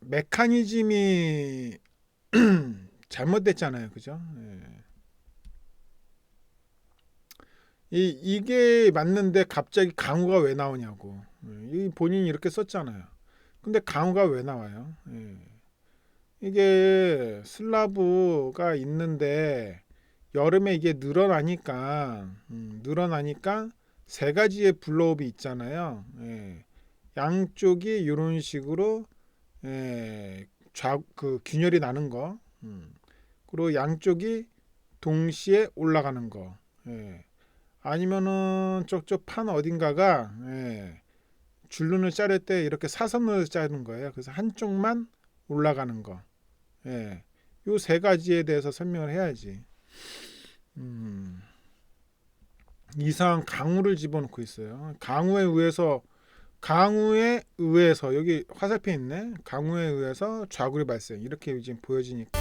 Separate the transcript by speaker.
Speaker 1: 메커니즘이 잘못됐잖아요. 그죠? 예. 이 이게 맞는데 갑자기 강우가 왜 나오냐고. 예, 이 본인이 이렇게 썼잖아요. 근데 강우가 왜 나와요? 예. 이게 슬라브가 있는데 여름에 이게 늘어나니까 음, 늘어나니까 세 가지의 블로업이 있잖아요. 예. 양쪽이 이런 식으로 예, 좌, 그 균열이 나는 거, 음. 그리고 양쪽이 동시에 올라가는 거, 예. 아니면은 쪽쪽 판 어딘가가 예, 줄눈을 자를 때 이렇게 사선으로 자르는 거예요. 그래서 한쪽만 올라가는 거, 예, 요 세 가지에 대해서 설명을 해야지. 음, 이상 강우를 집어넣고 있어요. 강우에 의해서 강우에 의해서 여기 화살표 있네. 강우에 의해서 좌굴이 발생 이렇게 지금 보여지니까